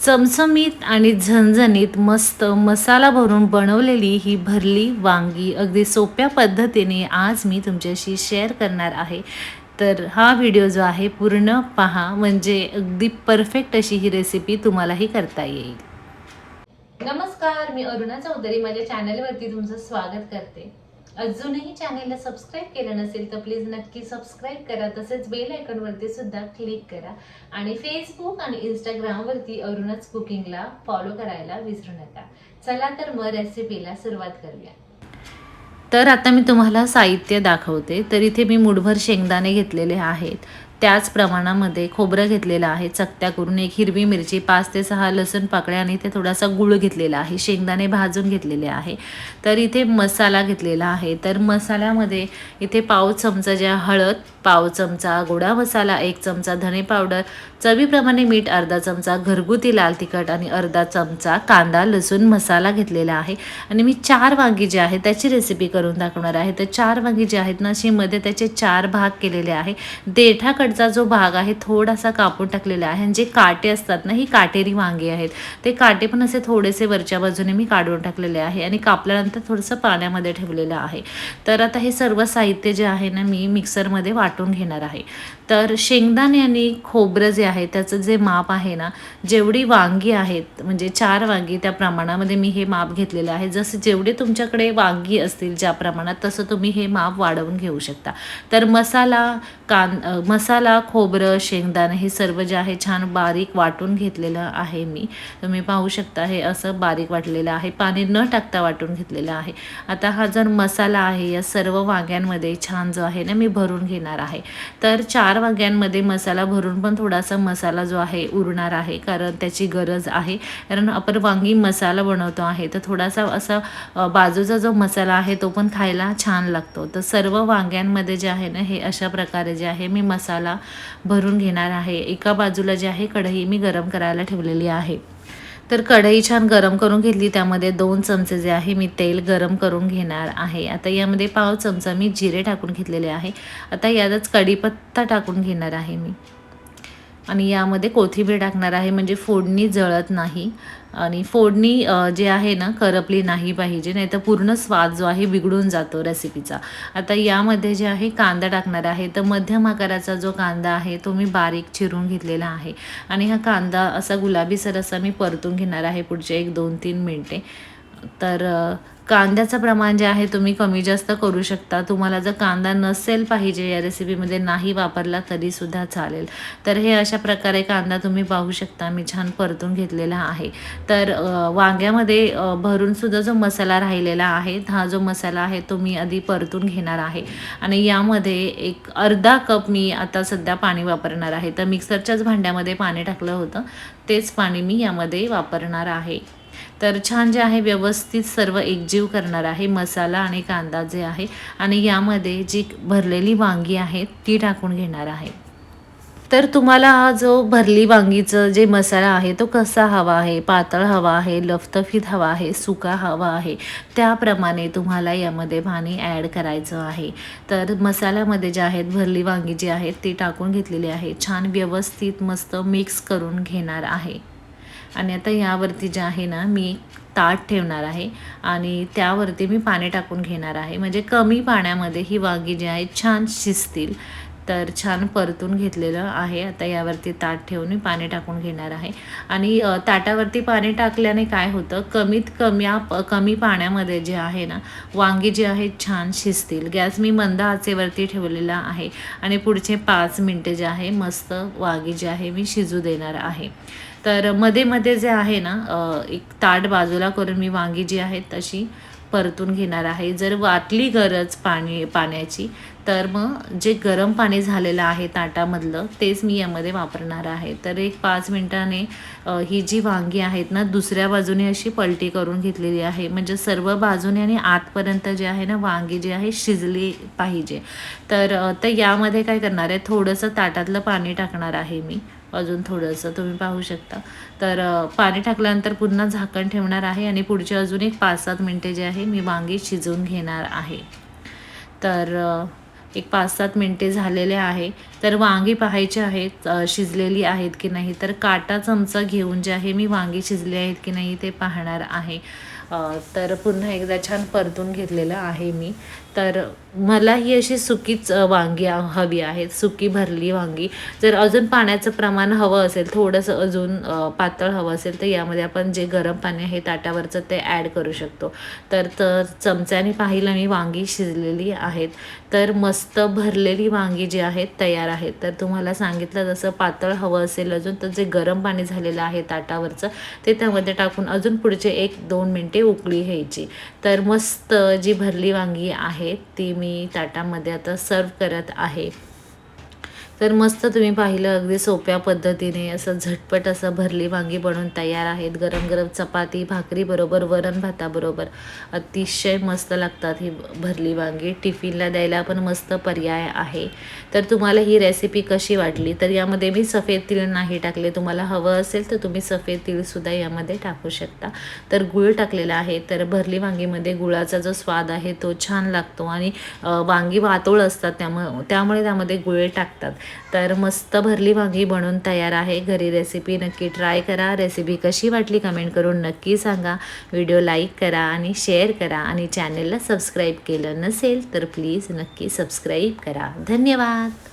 चमचमीत आणि झणझणीत मस्त मसाला भरून बनवलेली ही भरली वांगी. अगदी सोप्या पद्धतीने आज मी तुमच्याशी शेअर करणार आहे. तर हा व्हिडिओ जो आहे पूर्ण पहा. म्हणजे अगदी परफेक्ट अशी ही रेसिपी तुम्हालाही करता येईल. नमस्कार मी अरुणा चौधरी. माझ्या चॅनलवरती तुमचं स्वागत करते. अजूनही चॅनेलला सबस्क्राईब केलं नसेल तर प्लीज नक्की सबस्क्राईब करा. तसेच बेल आयकॉनवरती सुद्धा क्लिक करा. आणि फेसबुक आणि इंस्टाग्रामवरती अरुणाच कुकिंगला फॉलो करायला विसरू नका. चला तर मग रेसिपीला सुरुवात करूया. तर आता मी तुम्हाला साहित्य दाखवते. तर इथे मी मुठभर शेंगदाणे घेतलेले आहेत. त्याच प्रमाणामध्ये खोबरं घेतलेलं आहे चकत्या करून एक हिरवी मिरची पाच ते सहा लसूण पाकळ्या आणि ते थोडासा गुळ घेतलेला आहे. शेंगदाणे भाजून घेतलेले आहे. तर इथे मसाला घेतलेला आहे. तर मसाल्यामध्ये इथे पाव चमचा ज्या हळद पाव चमचा गोडा मसाला एक चमचा धणे पावडर चवीप्रमाणे मीठ अर्धा चमचा घरगुती लाल तिखट आणि अर्धा चमचा कांदा लसूण मसाला घेतलेला आहे. आणि मी चार वांगी जे आहे त्याची रेसिपी करून दाखवणार आहे. तर चार वांगी जे आहेत ना अशी मध्ये त्याचे चार भाग केलेले आहे. कडचा जो भाग आहे थोडासा कापून टाकलेला आहे. आणि जे काटे असतात ना ही काटेरी वांगी आहेत. ते काटे पण असे थोडेसे वरच्या बाजूने मी काढून टाकलेले आहे आणि कापल्यानंतर थोडंसं पाण्यामध्ये ठेवलेलं आहे. तर आता हे सर्व साहित्य जे आहे ना मी मिक्सरमध्ये वाटून घेणार आहे. तर शेंगदाणे आणि खोबरं जे आहे त्याचं जे माप आहे ना जेवढी वांगी आहेत म्हणजे चार वांगी त्या प्रमाणामध्ये मी हे माप घेतलेलं आहे. जसं जेवढे तुमच्याकडे वांगी असतील ज्या प्रमाणात तसं तुम्ही हे माप वाढवून घेऊ शकता. तर मसाला कान मसाला खोबरं शेंगदाणं हे सर्व जे आहे छान बारीक वाटून घेतलेलं आहे मी. तुम्ही पाहू शकता हे असं बारीक वाटलेलं आहे. पाणी न टाकता वाटून घेतलेलं आहे. आता हा जर मसाला आहे या सर्व वांग्यांमध्ये छान जो आहे ना मी भरून घेणार आहे. तर चार वांग्यांमध्ये मसाला भरून पण थोडासा मसाला जो आहे उरणार आहे कारण त्याची गरज आहे. कारण आपण वांगी मसाला बनवतो आहे तर थोडासा असा बाजूचा जो मसाला आहे तो पण खायला छान लागतो. तर सर्व वांग्यांमध्ये जे आहे ना हे अशा प्रकारे जे आहे मी मसाला भरून घेणार आहे. एका बाजूला जे आहे कढई मी गरम करायला ठेवलेली आहे. तर कढई छान गरम करून घेतली. त्यामध्ये दोन चमचे जे आहे मी तेल गरम करून घेणार आहे. आता यामध्ये पाव चमचा मी जिरे टाकून घेतलेले आहे. आता यातच कढीपत्ता टाकून घेणार आहे मी. आणि यामध्ये कोथिंबीर टाकणार आहे. म्हणजे फोडणी जळत नाही. आणि फोडणी जे आहे ना करपली नाही पाहिजे नाही तर पूर्ण स्वाद जो आहे बिघडून जातो रेसिपीचा आता यामध्ये जे आहे कांदा टाकणार आहे. तर मध्यम आकाराचा जो कांदा आहे तो मी बारीक चिरून घेतलेला आहे. आणि हा कांदा असा गुलाबीसर असा मी परतून घेणार आहे पुढचे एक दोन तीन मिनटे. तर कांद्याचं प्रमाण जे आहे तुम्ही कमी जास्त करू शकता. तुम्हाला जर कांदा नसेल पाहिजे या रेसिपीमध्ये नाही वापरला तरीसुद्धा चालेल. तर हे अशा प्रकारे कांदा तुम्ही पाहू शकता. मी छान परतून घेतलेला आहे. तर वांग्यामध्ये भरूनसुद्धा जो मसाला राहिलेला आहे हा जो मसाला आहे तो मी आधी परतून घेणार आहे. आणि यामध्ये एक अर्धा कप मी आता सध्या पाणी वापरणार आहे. तर मिक्सरच्याच भांड्यामध्ये पाणी टाकलं होतं. तेच पाणी मी यामध्ये वापरणार आहे. तर छान जे आहे व्यवस्थित सर्व एकजीव करणार आहे. मसाला आणि कांदा जे आहे आणि यामध्ये जी भरलेली वांगी आहे ती टाकून घेणार आहे. तर तुम्हाला हा जो भरली वांगीचं जे मसाला आहे तो कसा हवा आहे? पातळ हवा आहे लफतफीत हवा आहे सुका हवा आहे? त्याप्रमाणे तुम्हाला यामध्ये पाणी ॲड करायचं आहे. तर मसाल्यामध्ये जे आहेत भरली वांगी जी आहेत ती टाकून घेतलेली आहे. छान व्यवस्थित मस्त मिक्स करून घेणार आहे. आणि आता यावरती जे आहे ना मी ताट ठेवणार आहे आणि त्यावरती मी पाणी टाकून घेणार आहे. म्हणजे कमी पाण्यामध्ये ही वांगी जी आहे छान शिजतील. तर छान परतून घेतलेलं आहे. आता यावरती ताट ठेवून मी पाणी टाकून घेणार आहे. आणि ताटावरती पाणी टाकल्याने काय होतं कमीत कमी कमी पाण्यामध्ये जे आहे ना वांगी जे आहे छान शिजतील. गॅस मी मंद आचेवरती ठेवलेला आहे. आणि पुढचे पाच मिनटे जे आहे मस्त वांगी जे आहे मी शिजू देणार आहे. तर मध्ये मध्ये जे आहे ना एक ताट बाजूला करून मी वांगी जी आहेत तशी परतून घेणार आहे. जर वाटली गरज पाणी पाण्याची तर मग जे गरम पाणी झालेलं आहे ताटामधलं तेच मी यामध्ये वापरणार आहे. तर एक पाच मिनटाने ही जी वांगी आहेत ना दुसऱ्या बाजूने अशी पलटी करून घेतलेली आहे. म्हणजे सर्व बाजूने आणि आतपर्यंत जे आहे ना वांगी जी आहे शिजली पाहिजे. तर तर यामध्ये काय करणार आहे थोडंसं ताटातलं पाणी टाकणार आहे मी. अजून थोडंसं तुम्ही पाहू शकता. तर पाणी टाकल्यानंतर पुन्हा झाकण ठेवणार आहे आणि पुढचे अजून एक पाच सात मिनटे जे आहे मी वांगी शिजवून घेणार आहे. तर एक पाच सात मिनटे झालेले आहे. तर वांगी पाहायची आहेत शिजलेली आहेत की नाही? तर काटा चमचा घेऊन जे आहे मी वांगी शिजले आहेत की नाही ते पाहणार आहे. तर पुन्हा एकदा छान परतून घेतलेलं आहे मी. तर मला ही अशी सुकीच वांगी हवी आहेत सुकी भरली वांगी. जर अजून पाण्याचं प्रमाण हवं असेल थोडंसं अजून पातळ हवं असेल तर यामध्ये आपण जे गरम पाणी आहे ताटावरचं ते ॲड करू शकतो. तर तर चमच्याने पाहिलं मी वांगी शिजलेली आहेत. तर मस्त भरलेली वांगी जी आहेत तयार आहेत. तर तुम्हाला सांगितलं जसं पातळ हवं असेल अजून तर जे गरम पाणी झालेलं आहे ताटावरचं ते त्यामध्ये टाकून अजून पुढचे एक दोन मिनटे उकळी घ्यायची. तर मस्त जी भरली वांगी आहेत ती मी ताटामध्ये आता सर्व करत आहे. तर मस्त तुम्ही पाहिलं अगदी सोप्या पद्धतीने असं झटपट असं भरली वांगी बनवून तयार आहेत. गरम गरम चपाती भाकरीबरोबर वरण भाताबरोबर अतिशय मस्त लागतात ही भरली वांगी. टिफिनला द्यायला पण मस्त पर्याय आहे. तर तुम्हाला ही रेसिपी कशी वाटली? तर यामध्ये मी सफेद तिळ नाही टाकले. तुम्हाला हवं असेल तर तुम्ही सफेद तिळसुद्धा यामध्ये टाकू शकता. तर गुळ टाकलेला आहे. तर भरली वांगीमध्ये गुळाचा जो स्वाद आहे तो छान लागतो आणि वांगी वातोळ असतात त्यामुळे त्यामुळे त्यामध्ये गुळ टाकतात. तर मस्त भरली वांगी बनवून तयार आहे. घरी रेसिपी नक्की ट्राय करा. रेसिपी कशी वाटली कमेंट करून नक्की सांगा. व्हिडिओ लाईक करा आणि शेअर करा आणि चॅनलला सबस्क्राईब केलं नसेल तर प्लीज नक्की सबस्क्राईब करा. धन्यवाद.